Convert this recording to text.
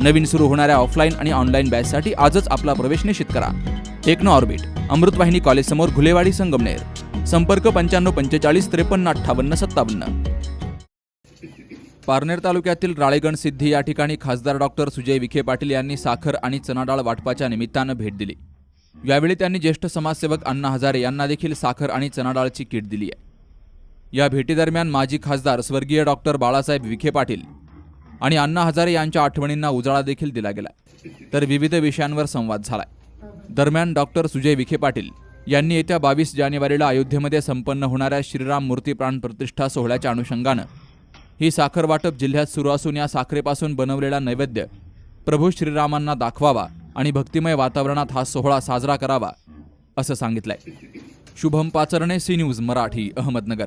नवीन सुरू होणाऱ्या ऑफलाईन आणि ऑनलाईन बॅचसाठी आजच आपला प्रवेश निश्चित करा. टेक्नो ऑर्बिट अमृतवाहिनी कॉलेजसमोर घुलेवाडी संगमनेर. संपर्क पंच्याण्णव पंचेचाळीस त्रेपन्न अठ्ठावन्न सत्तावन्न. पारनेर तालुक्यातील राळेगण सिद्धी या ठिकाणी खासदार डॉक्टर सुजय विखे पाटील यांनी साखर आणि चणाडाळ वाटपाच्या निमित्तानं भेट दिली. यावेळी त्यांनी ज्येष्ठ समाजसेवक अण्णा हजारे यांना देखील साखर आणि चणाडाळची किट दिली आहे. या भेटीदरम्यान माजी खासदार स्वर्गीय डॉक्टर बाळासाहेब विखे पाटील आणि अण्णा हजारे यांच्या आठवणींना उजाळा देखील दिला गेला तर विविध विषयांवर संवाद झाला दरम्यान डॉक्टर सुजय विखे पाटील यांनी येत्या बावीस जानेवारीला अयोध्येमध्ये संपन्न होणाऱ्या श्रीराम मूर्ती प्राण प्रतिष्ठा सोहळ्याच्या अनुषंगानं ही साखर वाटप जिल्ह्यात सुरू असून या साखरेपासून बनवलेला नैवेद्य प्रभू श्रीरामांना दाखवावा आणि भक्तिमय वातावरणात हा सोहळा साजरा करावा असं सांगितलंय. Shubham Pacharne C News Marathi Ahmednagar.